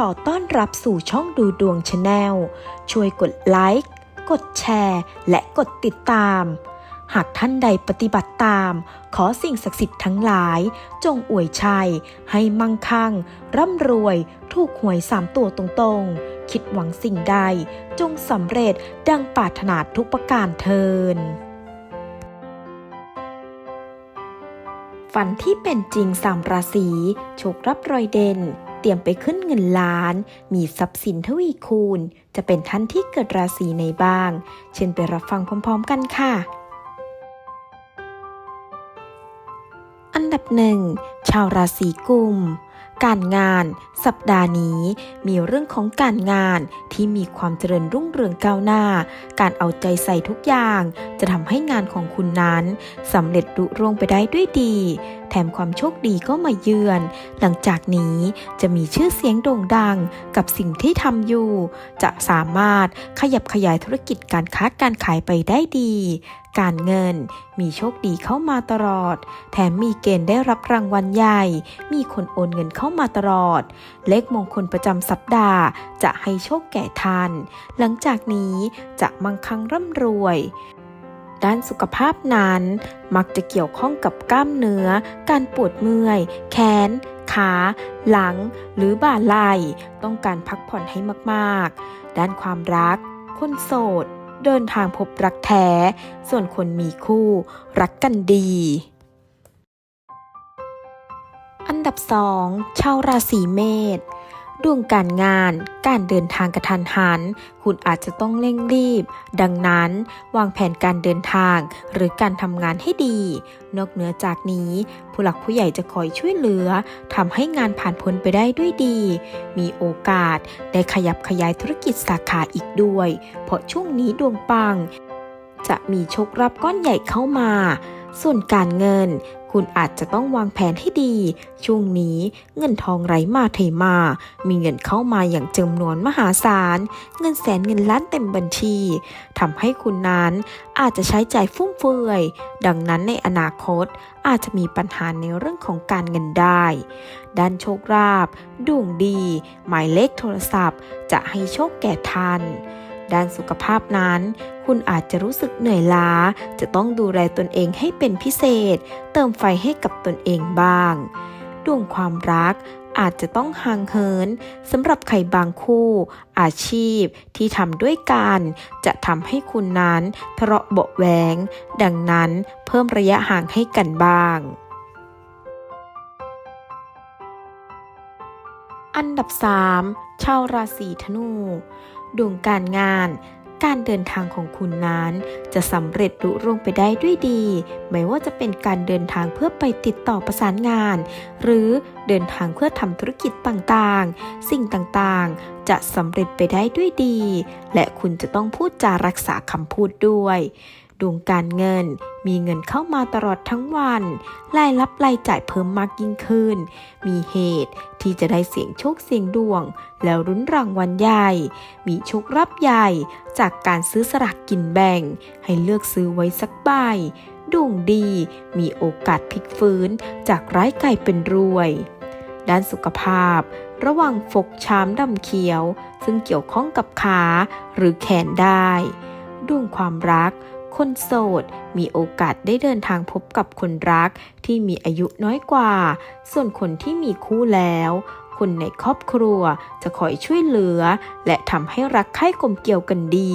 ขอต้อนรับสู่ช่องดูดวงชาแนล ช่วยกดไลค์ กดแชร์ และกดติดตาม หากท่านใดปฏิบัติตาม ขอสิ่งศักดิ์สิทธิ์ทั้งหลาย จงอวยชัย ให้มั่งคั่ง ร่ำรวย ถูกหวยสามตัวตรงๆ คิดหวังสิ่งใด จงสำเร็จดังปรารถนาทุกประการเทินฝันที่เป็นจริงสามราศีโชครับรอยเด่น เตรียมไปขึ้นเงินล้าน มีทรัพย์สินทวีคูณ จะเป็นท่านที่เกิดราศีไหนบ้าง เช่นไปรับฟังพร้อม ๆ กันค่ะ อันดับหนึ่งชาวราศีกุม การงาน สัปดาห์นี้มีเรื่องของการงานที่มีความเจริญรุ่งเรืองก้าวหน้า การเอาใจใส่ทุกอย่าง จะทำให้งานของคุณนั้นสำเร็จรุร่วงไปได้ด้วยดี แถมความโชคดีก็มาเยือน หลังจากนี้จะมีชื่อเสียงโด่งดังกับสิ่งที่ทำอยู่ จะสามารถขยับขยายธุรกิจการค้าการขายไปได้ดี การเงิน มีโชคดีเข้ามาตลอด แถมมีเกณฑ์ได้รับรางวัลใหญ่ มีคนโอนเงินเข้ามาตลอด เลขมงคลประจำสัปดาห์ จะให้โชคแก่ท่าน หลังจากนี้จะมั่งคั่งร่ำรวยด้านสุขภาพนั้น มักจะเกี่ยวข้องกับกล้ามเนื้อ การปวดเมื่อย แขน ขา หลัง หรือบ่าไหล่ ต้องการพักผ่อนให้มาก ๆ ด้านความรัก คนโสด เดินทางพบรักแท้ ส่วนคนมีคู่ รักกันดี อันดับ 2 ชาวราศีเมษ ดวงการงาน การเดินทางกระทันหัน คุณอาจจะต้องเร่งรีบ ดังนั้น วางแผนการเดินทาง หรือการทำงานให้ดี นอกเหนือจากนี้ ผู้หลักผู้ใหญ่จะคอยช่วยเหลือทำให้งานผ่านพ้นไปได้ด้วยดี มีโอกาสได้ขยับขยายธุรกิจสาขาอีกด้วย เพราะช่วงนี้ดวงปัง จะมีโชครับก้อนใหญ่เข้ามา ส่วนการเงิน คุณอาจจะต้องวางแผนให้ดี ช่วงนี้เงินทองไหลมาเทมา มีเงินเข้ามาอย่างจำนวนมหาศาล เงินแสนเงินล้านเต็มบัญชีทำให้คุณนั้นอาจจะใช้จ่ายฟุ่มเฟือย ดังนั้นในอนาคตอาจจะมีปัญหาในเรื่องของการเงินได้ ด้านโชคลาภดวงดี หมายเลขโทรศัพท์ จะให้โชคแก่ท่าน ด้านสุขภาพนั้น คุณอาจจะรู้สึกเหนื่อยล้า จะต้องดูแลตนเองให้เป็นพิเศษ เติมไฟให้กับตนเองบ้าง ดวงความรักอาจจะต้องห่างเหินสำหรับใครบางคู่ อาชีพที่ทำด้วยกัน จะทำให้คุณนั้นทะเลาะเบาะแวง ดังนั้นเพิ่มระยะห่างให้กันบ้าง อันดับ 3 ชาวราศีธนู ดวงการงาน การเดินทางของคุณนั้น จะสำเร็จรุล่วงไปได้ด้วยดี ไม่ว่าจะเป็นการเดินทางเพื่อไปติดต่อประสานงาน หรือเดินทางเพื่อทำธุรกิจต่างๆ สิ่งต่างๆ จะสำเร็จไปได้ด้วยดี และคุณจะต้องพูดจารักษาคำพูดด้วย ดวงการเงิน มีเงินเข้ามาตลอดทั้งวัน รายรับรายจ่ายเพิ่มมากยิ่งขึ้น มีเหตุที่จะได้เสี่ยงโชคเสี่ยงดวง แล้วรุ้นรางวัลใหญ่ มีโชครับใหญ่จากการซื้อสลากกินแบ่ง ให้เลือกซื้อไว้สักใบดวงดี มีโอกาสพลิกฟื้น จากร้ายกลายเป็นรวย ด้านสุขภาพ ระวังฟกช้ำดำเขียว ซึ่งเกี่ยวข้องกับขาหรือแขนได้ ดวงความรัก คนโสด มีโอกาสได้เดินทางพบกับคนรักที่มีอายุน้อยกว่า ส่วนคนที่มีคู่แล้ว คนในครอบครัวจะคอยช่วยเหลือ และทำให้รักใคร่กลมเกลี่ยวกันดี